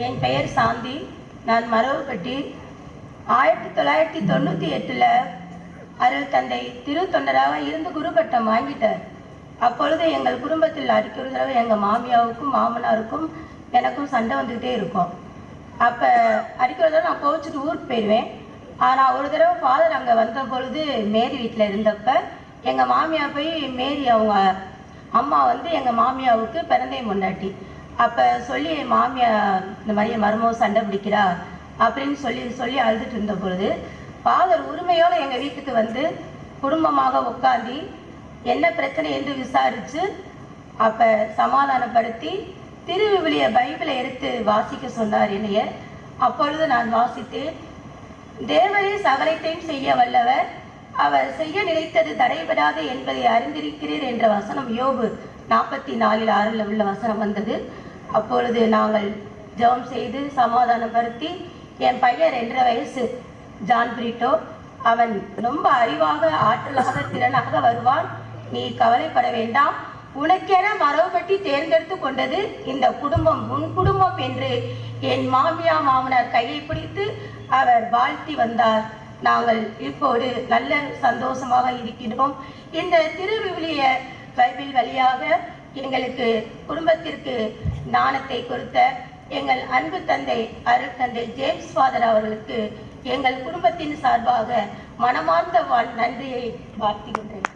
என் பெயர் சாந்தி. நான் மரவுப்பட்டி ஆயிரத்தி தொள்ளாயிரத்தி தொண்ணூற்றி எட்டில் அருள் தந்தை திரு தொண்டராக இருந்து குருபட்டம் வாங்கிட்டார். அப்பொழுது எங்கள் குடும்பத்தில் அடிக்க தடவை எங்கள் மாமியாவுக்கும் மாமனாருக்கும் எனக்கும் சண்டை வந்துக்கிட்டே இருக்கும். அப்போ அடிக்கிற தடவை நான் போச்சுட்டு ஊருக்கு போயிடுவேன் ஆனால் ஒரு தடவை ஃபாதர் அங்கே வந்த பொழுது மேரி வீட்டில் இருந்தப்ப எங்கள் மாமியார் போய் மேரி அவங்க அம்மா வந்து எங்கள் மாமியாவுக்கு பிறந்தையும் முண்டாட்டி அப்போ சொல்லி என் மாமியார் இந்த மாதிரி என் மருமக சண்டை பிடிக்கிறா அப்படின்னு சொல்லி சொல்லி அழுதுட்டு இருந்த பொழுது ஃபாதர் உரிமையோடு எங்கள் வீட்டுக்கு வந்து குடும்பமாக உட்காந்து என்ன பிரச்சனை என்று விசாரித்து அப்போ சமாதானப்படுத்தி திருவிவிலிய பைபிளை எடுத்து வாசிக்க சொன்னார் என்னைய. அப்பொழுது நான் வாசித்தேன். தேவரே சகலத்தையும் செய்ய வல்லவர். அவர் செய்ய நினைத்தது தடைபடாது என்பதை அறிந்திருக்கிறீர் என்ற வசனம் யோபு நாற்பத்தி நாலில் ஆறில் உள்ள வசனம் வந்தது. அப்பொழுது நாங்கள் ஜெபம் செய்து சமாதானப்படுத்தி என் பையன் ரெண்டரை வயசு. ஜான் பிரிட்டோ அவன் ரொம்ப அறிவாக ஆற்றலாக திறனாக வருவான். நீ கவலைப்பட வேண்டாம். உனக்கென மரபுபட்டி தேர்ந்தெடுத்து கொண்டது இந்த குடும்பம். உன் குடும்பம் என்று என் மாமியா மாமனார் கையை பிடித்து அவர் வாழ்த்தி வந்தார். நாங்கள் இப்போது நல்ல சந்தோஷமாக இருக்கின்றோம். இந்த திருவிவிலிய பைபிள் வழியாக எங்களுக்கு குடும்பத்திற்கு ஞானத்தை கொடுத்த எங்கள் அன்பு தந்தை அருள் தந்தை ஜேம்ஸ் ஃபாதர் அவர்களுக்கு எங்கள் குடும்பத்தின் சார்பாக மனமார்ந்த வாழ் நன்றியை வாழ்த்துகின்றேன்.